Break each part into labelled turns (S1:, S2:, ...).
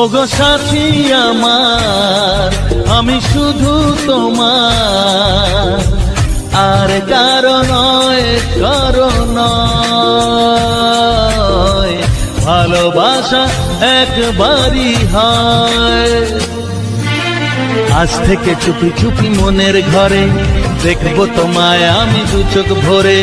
S1: ওগো সাথী আমার, আমি শুধু তোমার। আর কারণ কারণ ভালোবাসা একবারই হয়। আজ থেকে চুপি চুপি মনের ঘরে দেখব তোমায় আমি দু চোখ ভরে।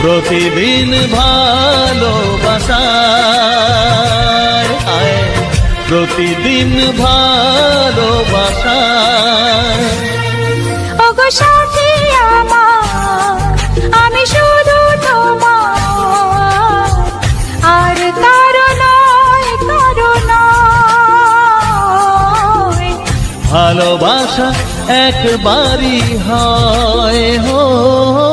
S1: প্রতিদিন ভালোবাসা প্রতিদিন ভালোবাসা
S2: ওগো সাথী আমার আমি শুধু তোমার। আর কারও নয়।
S1: ভালোবাসা একবারই হয় হো।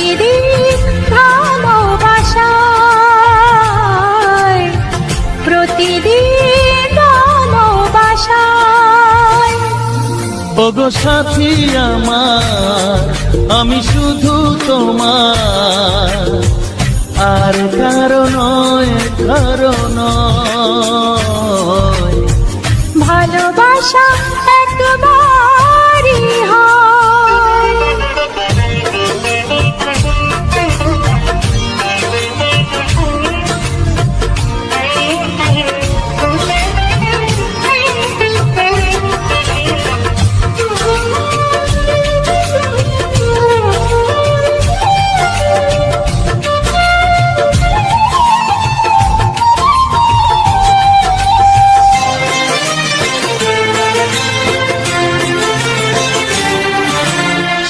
S2: প্রতিদিন ভালোবাসায় প্রতিদিন
S1: ওগো সাথী আমার আমি শুধু তোমার। আর কারণ কারণ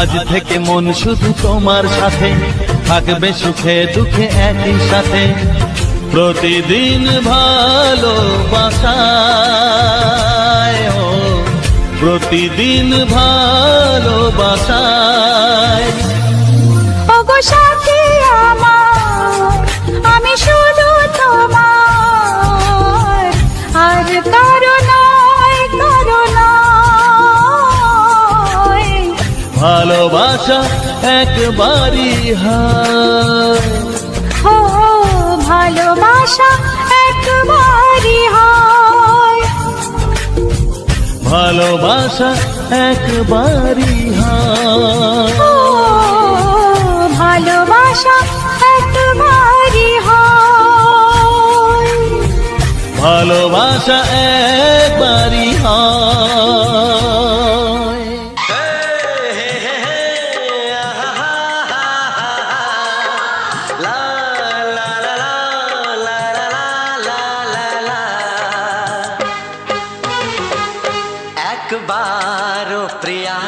S2: আজ
S1: থেকে মন শুধু তোমার সাথে। থাকবে সুখে দুঃখে একই সাথে। প্রতিদিন ভালোবাসায়, ও, প্রতিদিন
S2: সাথী আমার, আমি শুধু তোমার, আর কারও
S1: ভালোবাসা একবারই হয়
S2: ও ভালোবাসা একবারই হয়
S1: ভালোবাসা একবারই হয়
S3: একবারও প্রিয়া,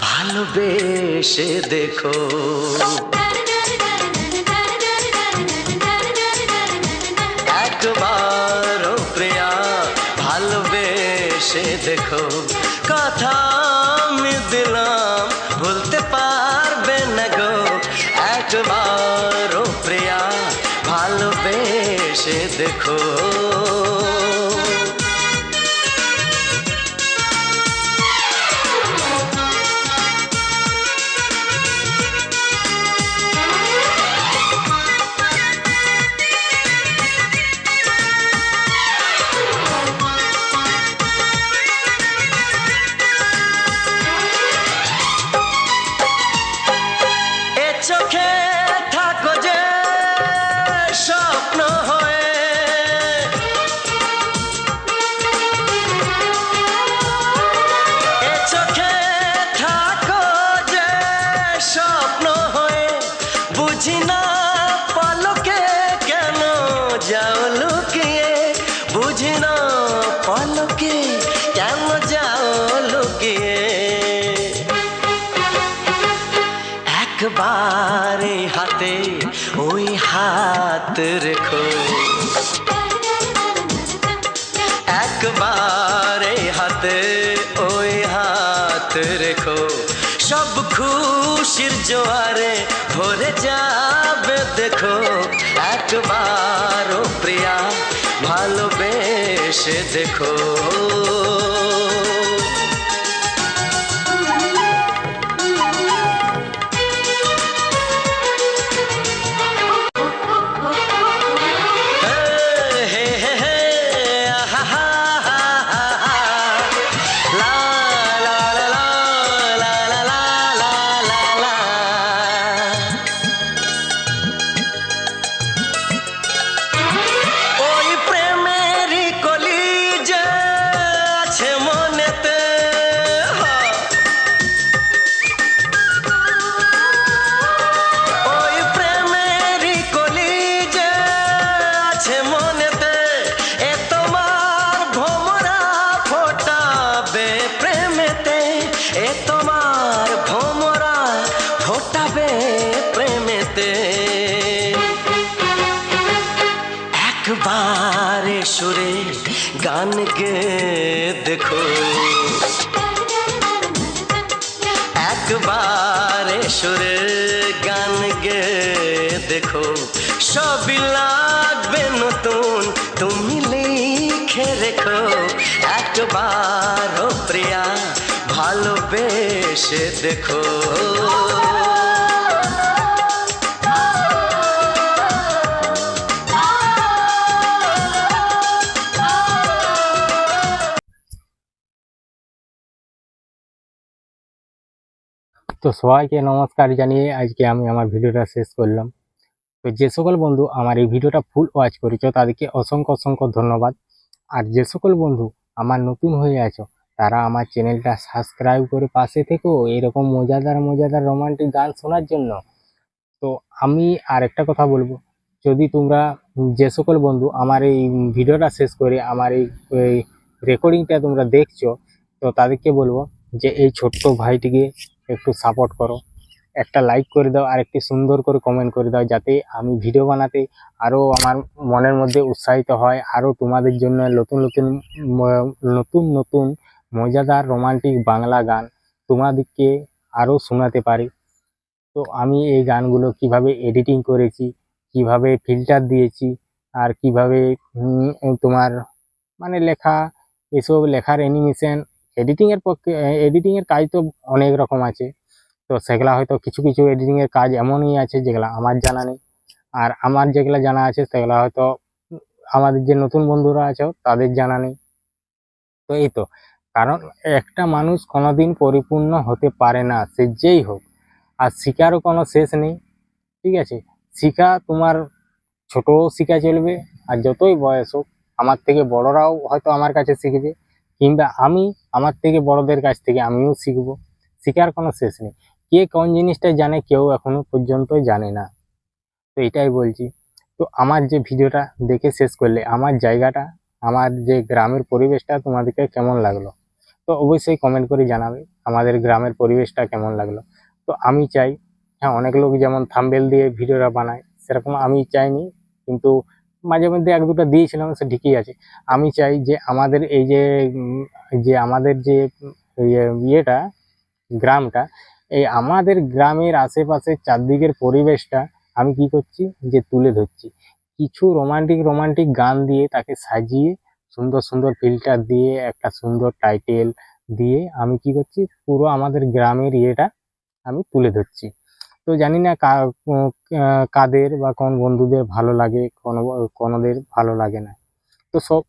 S3: ভালোবেসে দেখো। একবারও প্রিয়া, ভালোবেসে দেখো। কথা আমি দিলাম, ভুলতে পারবে না গো। একবার প্রিয়া, ভালোবেসে দেখো। জোয়ারে ভরে যাবে দেখো একবার প্রিয়া ভালোবেসে দেখো। সবই লাগবে নতুন। তুমি লিখে রেখো একবার প্রিয়া, ভালোবেসে দেখো।
S4: তো সবাইকে নমস্কার জানিয়ে আজকে আমি আমার ভিডিওটা শেষ করলাম। তো যে সকল বন্ধু আমার এই ভিডিওটা ফুল ওয়াচ করেছ, তাদেরকে অসংখ্য অসংখ্য ধন্যবাদ। আর যে সকল বন্ধু আমার নতুন হয়ে আছো, তারা আমার চ্যানেলটা সাবস্ক্রাইব করে পাশে থেকেও এরকম মজাদার মজাদার রোমান্টিক গান শোনার জন্য। তো আমি আর একটা কথা বলব, যদি তোমরা যে সকল বন্ধু আমার এই ভিডিওটা শেষ করে আমার এই রেকর্ডিংটা তোমরা দেখছ, তো তাদেরকে বলব যে এই ছোট্ট ভাইটিকে একটু সাপোর্ট করো। একটা লাইক করে দাও আর একটি সুন্দর করে কমেন্ট করে দাও, যাতে আমি ভিডিও বানাতে আরও আমার মনের মধ্যে উৎসাহিত হয় আরও তোমাদের জন্য নতুন নতুন নতুন নতুন মজাদার রোমান্টিক বাংলা গান তোমাদেরকে আরও শোনাতে পারি। তো আমি এই গানগুলো কীভাবে এডিটিং করেছি, কীভাবে ফিল্টার দিয়েছি, আর কীভাবে তোমার মানে লেখা, এসব লেখার অ্যানিমেশন এডিটিংয়ের পক্ষে এডিটিংয়ের কাজ তো অনেক রকম আছে। তো সেগুলা হয়তো কিছু কিছু এডিটিংয়ের কাজ এমনই আছে যেগুলা আমার জানা নেই। আর আমার যেগুলা জানা আছে সেগুলা হয়তো আমাদের যে নতুন বন্ধুরা আছে তাদের জানা নেই। তো এই তো, কারণ একটা মানুষ কোনোদিন পরিপূর্ণ হতে পারে না, সে যেই হোক। আর শিকারও কোনো শেষ নেই, ঠিক আছে? শিখা তোমার ছোটও শিখা চলবে, আর যতই বয়স হোক, আমার থেকে বড়রাও হয়তো আমার কাছে শিখবে, কিংবা আমি আমার থেকে বড়দের কাছ থেকে আমিও শিখব। শিখার কোনো শেষ নেই। কে কোন জিনিসটা জানে কেউ এখনও পর্যন্ত জানে না। তো এটাই বলছি। তো আমার যে ভিডিওটা দেখে শেষ করলে, আমার জায়গাটা, আমার যে গ্রামের পরিবেশটা তোমাদেরকে কেমন লাগল? তো অবশ্যই কমেন্ট করে জানাবে, আমাদের গ্রামের পরিবেশটা কেমন লাগল? তো আমি চাই হ্যাঁ অনেক লোক যেমন থাম্বেল দিয়ে ভিডিওটা বানায়, সেরকম আমি চাইনি, কিন্তু মাঝে মধ্যে এক দুটো দিয়েছিলাম, সে ঠিকই আছে। আমি চাই যে আমাদের এই যে যে আমাদের যে ইয়ে- ইয়েটা, গ্রামটা এই আমাদের গ্রামের আশেপাশে চারদিকের পরিবেশটা আমি কি করছি? যে তুলে ধরছি। কিছু রোমান্টিক রোমান্টিক গান দিয়ে তাকে সাজিয়ে, সুন্দর সুন্দর ফিল্টার দিয়ে, একটা সুন্দর টাইটেল দিয়ে আমি কি করছি? পুরো আমাদের গ্রামের ইয়েটা আমি তুলে ধরছি। তো জানি না কাদের বা কোন বন্ধুদের ভালো লাগে, কোনো, কোনোদের ভালো লাগে না। তো সব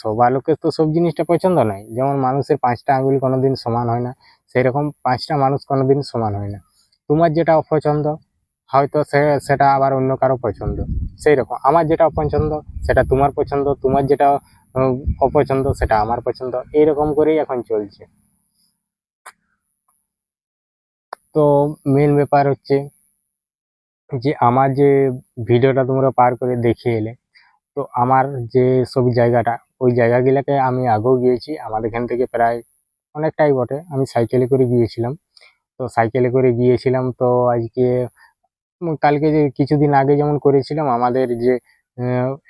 S4: সবার লোকের তো সব জিনিসটা পছন্দ নয়। যেমন মানুষের পাঁচটা আঙুল কোনোদিন সমান হয় না, সেরকম পাঁচটা মানুষ কোনোদিন সমান হয় না। তোমার যেটা অপছন্দ, হয়তো সে, সেটা আবার অন্য কারও পছন্দ। সেই রকম আমার যেটা অপছন্দ, সেটা তোমার পছন্দ, তোমার যেটা অপছন্দ, সেটা আমার পছন্দ। এইরকম করেই এখন চলছে। তো মেন ব্যাপার হচ্ছে যে, আমার যে ভিডিওটা তোমরা পার করে দেখে এলে, তো আমার যে সব জায়গাটা ওই জায়গাগুলোকে আমি আগেও গিয়েছি। আমাদের এখান থেকে প্রায় অনেকটাই বটে। আমি সাইকেলে করে গিয়েছিলাম। তো সাইকেলে করে গিয়েছিলাম তো আজকে কালকে যে কিছুদিন আগে যেমন করেছিলাম, আমাদের যে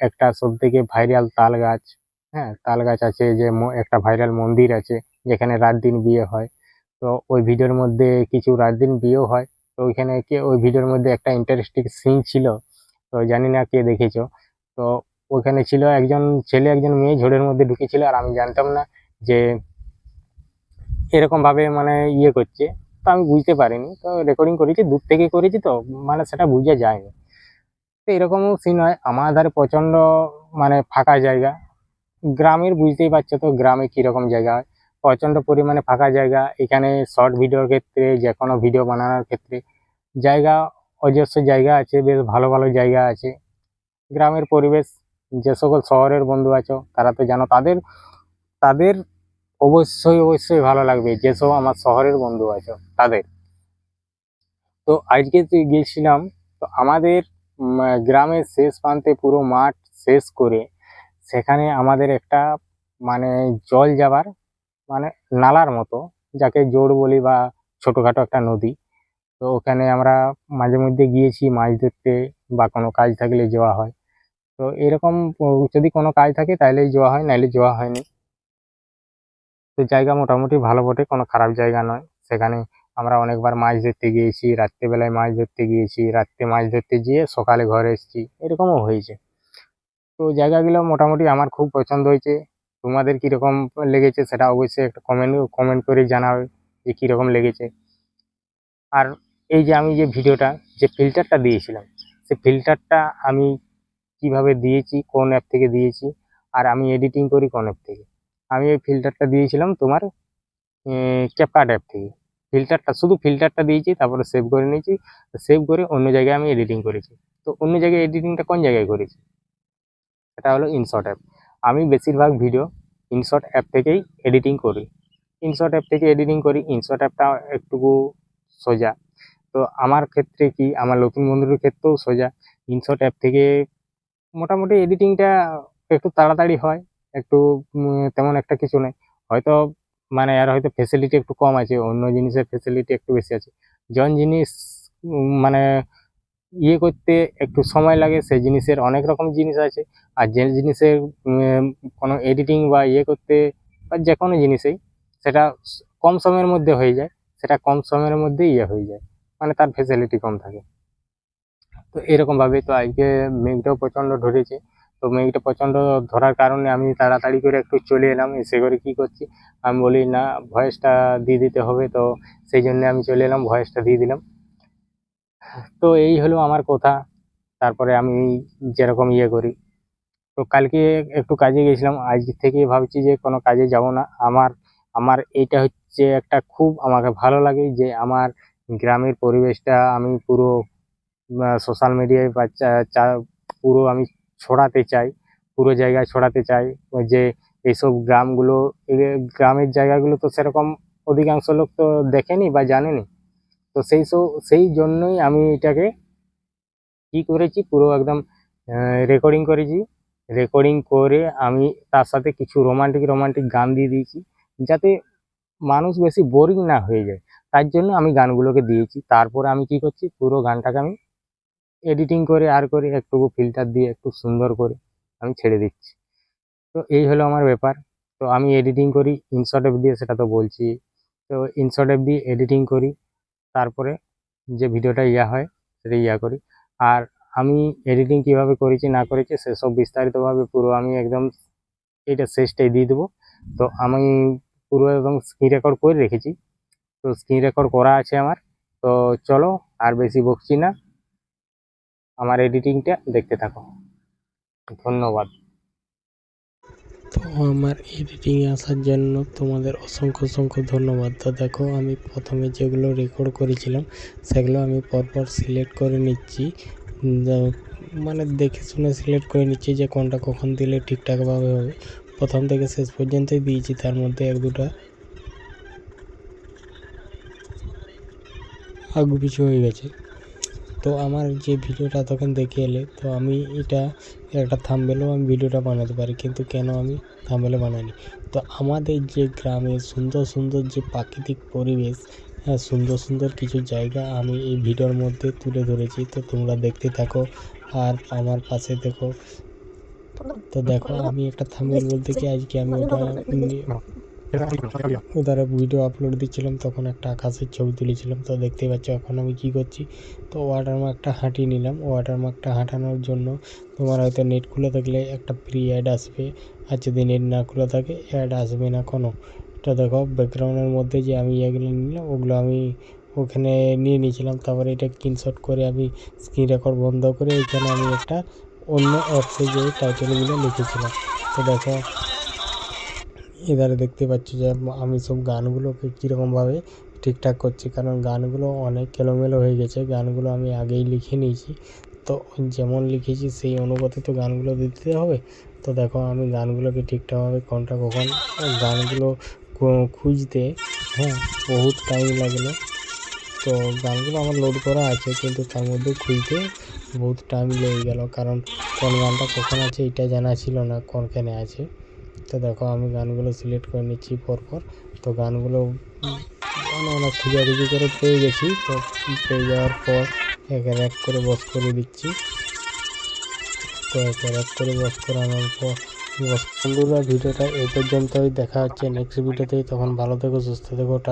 S4: একটা সব থেকে ভাইরাল তাল গাছ হ্যাঁ তাল গাছ আছে যে একটা ভাইরাল মন্দির আছে যেখানে রাত দিন বিয়ে হয়। তো ওই ভিডিওর মধ্যে কিছু রাত দিন বিয়েও হয়। তো ওইখানে কে, ওই ভিডিওর মধ্যে একটা ইন্টারেস্টিং সিন ছিল। তো জানি না কে দেখেছ। তো ওখানে ছিল একজন ছেলে, একজন মেয়ে ঝোড়ের মধ্যে ঢুকেছিল আর আমি জানতাম না যে এরকম ভাবে মানে ইয়ে করছে। তো আমি বুঝতে পারিনি। তো রেকর্ডিং করেছি, দূর থেকে করেছি তো মানে সেটা বুঝে যায়নি। তো এরকমও সিন হয়। আমার ধারে প্রচণ্ড মানে ফাঁকা জায়গা। গ্রামের বুঝতেই পারছ তো, গ্রামে কীরকম জায়গা হয়। প্রচণ্ড পরিমাণে ফাঁকা জায়গা। এখানে শর্ট ভিডিওর ক্ষেত্রে যে কোনো ভিডিও বানানোর ক্ষেত্রে জায়গা অজস্র জায়গা আছে, বেশ ভালো ভালো জায়গা আছে। গ্রামের পরিবেশ যে সকল শহরের বন্ধু আছো, তারা তো জানো তাদের তাদের অবশ্যই অবশ্যই ভালো লাগবে যেসব আমার শহরের বন্ধু আছো, তাদের। তো আজকে তুই গিয়েছিলাম তো আমাদের গ্রামের শেষ প্রান্তে পুরো মাঠ শেষ করে সেখানে আমাদের একটা মানে জল যাবার মানে নালার মতো, যাকে জোর বলি বা ছোটোখাটো একটা নদী। তো ওখানে আমরা মাঝে মধ্যে গিয়েছি, মাছ ধরতে বা কোনো কাজ থাকলে যাওয়া হয়। তো এরকম যদি কোনো কাজ থাকে তাহলেই যাওয়া হয় নাহলে যাওয়া হয়নি। তো জায়গা মোটামুটি ভালো বটে, কোনো খারাপ জায়গা নয়। সেখানে আমরা অনেকবার মাছ ধরতে গিয়েছি, রাত্রেবেলায় মাছ ধরতে গিয়েছি, রাত্রে মাছ ধরতে গিয়ে সকালে ঘরে এসেছি, এরকমও হয়েছে। তো জায়গাগুলো মোটামুটি আমার খুব পছন্দ হয়েছে। তোমাদের কীরকম লেগেছে সেটা অবশ্যই একটা কমেন্ট কমেন্ট করে জানাবে যে কীরকম লেগেছে। আর এই যে আমি যে ভিডিওটা, যে ফিল্টারটা দিয়েছিলাম সেই ফিল্টারটা আমি কীভাবে দিয়েছি, কোন অ্যাপ থেকে দিয়েছি, আর আমি এডিটিং করি কোন অ্যাপ থেকে। আমি এই ফিল্টারটা দিয়েছিলাম তোমার ক্যাপকাট অ্যাপ থেকে। ফিল্টারটা শুধু ফিল্টারটা দিয়েছি, তারপরে সেভ করে নিয়েছি সেভ করে অন্য জায়গায় আমি এডিটিং করেছি। তো অন্য জায়গায় এডিটিংটা কোন জায়গায় করেছি? সেটা হলো ইনশর্ট অ্যাপ আমি বেশিরভাগ ভিডিও ইনশর্ট অ্যাপ থেকেই এডিটিং করি। ইনশর্ট অ্যাপ থেকে এডিটিং করি ইনশর্ট অ্যাপটা একটুকু সোজা। তো আমার ক্ষেত্রে কি? আমার নতুন বন্ধুদের ক্ষেত্রেও সোজা। ইনশর্ট অ্যাপ থেকে মোটামুটি এডিটিংটা একটু তাড়াতাড়ি হয়, একটু তেমন একটা কিছু নেই। হয়তো মানে আর হয়তো ফেসিলিটি একটু কম আছে, অন্য জিনিসের ফেসিলিটি একটু বেশি আছে। জন জিনিস মানে ইয়ে করতে একটু সময় লাগে সেই জিনিসের অনেক রকম জিনিস আছে। আর যে জিনিসের কোনো এডিটিং বা ইয়ে করতে বা যে কোনো জিনিসেই, সেটা কম সময়ের মধ্যে হয়ে যায়, সেটা কম সময়ের মধ্যে ইয়ে হয়ে যায়। মানে তার ফেসিলিটি কম থাকে। তো এরকমভাবে তো আজকে মেঘটাও প্রচণ্ড ধরেছে। তো মেঘটা প্রচণ্ড ধরার কারণে আমি তাড়াতাড়ি করে একটু চলে এলাম, এসে করে কি করছি? আমি বলি, না, ভয়েসটা দিয়ে দিতে হবে। তো সেই জন্য আমি চলে এলাম, ভয়েসটা দিয়ে দিলাম। তো এই হলো আমার কথা। তারপরে আমি যেরকম ইয়ে করি। তো কালকে একটু কাজে গেছিলাম। আজ থেকে ভাবছি যে কোনো কাজে যাব না। আমার আমার এটা হচ্ছে একটা খুব আমাকে ভালো লাগে যে আমার গ্রামের পরিবেশটা আমি পুরো সোশ্যাল মিডিয়ায় বা পুরো আমি ছড়াতে চাই, পুরো জায়গায় ছড়াতে চাই যে এইসব গ্রামগুলো গ্রামের জায়গাগুলো তো সেরকম অধিকাংশ লোক তো দেখেনি বা জানেনি। তো সেই সব সেই জন্যই আমি এটাকে কি করেছি, পুরো একদম রেকর্ডিং করেছি। রেকর্ডিং করে আমি তার সাথে কিছু রোমান্টিক রোমান্টিক গান দিয়ে দিয়েছি, যাতে মানুষ বেশি বোরিং না হয়ে যায়। তার জন্য আমি গানগুলোকে দিয়েছি। তারপরে আমি কি করছি, পুরো গানটাকে আমি এডিটিং করে, আর করে একটু ফিল্টার দিয়ে একটু সুন্দর করে আমি ছেড়ে দিচ্ছি। তো এই হলো আমার ব্যাপার। তো আমি এডিটিং করি ইনশর্ট অ্যাপ দিয়ে সেটা তো বলছি। তো ইনশর্ট অ্যাপ দিয়ে এডিটিং করি, তারপরে যে ভিডিওটা ইয়া হয়, সেটা ইয়া করি। আর আমি এডিটিং কীভাবে করেছি, না করেছি, সেসব বিস্তারিতভাবে পুরো আমি একদম এইটা শেষটাই দিয়ে দেবো। তো আমি পুরো একদম স্ক্রিন রেকর্ড করে রেখেছি। তো স্ক্রিন রেকর্ড করা আছে আমার। তো চলো, আর বেশি বকছি না। এডিটিংটা দেখতে থাকো। ধন্যবাদ।
S5: তো আমার এডিটিংয়ে আসার জন্য তোমাদের অসংখ্য অসংখ্য ধন্যবাদ। তো দেখো, আমি প্রথমে যেগুলো রেকর্ড করেছিলাম, সেগুলো আমি পরপর সিলেক্ট করে নিচ্ছি। মানে দেখে শুনে সিলেক্ট করে নিচ্ছি যে কোনটা কখন দিলে ঠিকঠাকভাবে হবে। প্রথম থেকে শেষ পর্যন্তই দিয়েছি, তার মধ্যে এক, দুটা আগু পিছু হয়ে গেছে। তো আমার যে ভিডিওটা তখন দেখে এলে, তো আমি এটা, একটা থামবেলেও আমি ভিডিওটা বানাতে পারি, কিন্তু কেন আমি থাম্বেলে বানাইনি? তো আমাদের যে গ্রামে সুন্দর সুন্দর যে প্রাকৃতিক পরিবেশ হ্যাঁ সুন্দর সুন্দর কিছু জায়গা আমি এই ভিডিওর মধ্যে তুলে ধরেছি, তো তোমরা দেখতে থাকো আর আমার পাশে দেখো। তো দেখো, আমি একটা থাম্বেল বলতে কি, আজকে আমি ওটা ওদারে ভিডিও আপলোড দিচ্ছিলাম, তখন একটা আকাশের ছবি তুলেছিলাম, তো দেখতে পাচ্ছ এখন আমি কি করছি। তো ওয়াটারমার্কটা হাঁটিয়ে নিলাম ওয়াটারমার্কটা হাঁটানোর জন্য তোমার হয়তো নেট খুলে থাকলে একটা ফ্রি অ্যাড আসবে। আর যদি নেট না খুলে থাকে অ্যাড আসবে না কোনো। এটা দেখো ব্যাকগ্রাউন্ডের মধ্যে যে আমি এগুলো নিলাম, ওগুলো আমি ওখানে নিয়ে নিয়েছিলাম। তারপরে এটা স্ক্রিনশট করে আমি স্ক্রিন রেকর্ড বন্ধ করে এখানে আমি একটা অন্য অ্যাপসে যে টাইটেলগুলো লিখেছিলাম। তো দেখো এধারে দেখতে পাচ্ছি যে আমি সব গানগুলোকে কীরকমভাবে ঠিকঠাক করছি। কারণ গানগুলো অনেক এলোমেলো হয়ে গেছে, গানগুলো আমি আগেই লিখে নিয়েছি। তো যেমন লিখেছি সেই অনুপাতে তো গানগুলো দিতে হবে। তো দেখো আমি গানগুলোকে ঠিকঠাকভাবে কোনটা কখন, গানগুলো খুঁজতে হ্যাঁ বহুত টাইম লাগল। তো গানগুলো আমার লোড করা আছে, কিন্তু তার মধ্যে খুঁজতে বহুত টাইম লেগে গেল। কারণ কোন গানটা কখন আছে এটা জানা ছিল না কোনখানে আছে। তো দেখো, আমি গানগুলো সিলেক্ট করে নিচ্ছি পরপর। তো গানগুলো অনেক অনেক খুঁজাখুঁজি করে পেয়ে গেছি। তো পেয়ে যাওয়ার পর এক এক করে বস করে দিচ্ছি। তো এক এক করে বস করানোর পর বস বন্ধুরা, ভিডিওটা এই পর্যন্তই। দেখা হচ্ছে নেক্সট ভিডিওতেই তখন ভালো থেকো, সুস্থ থেকো টাটা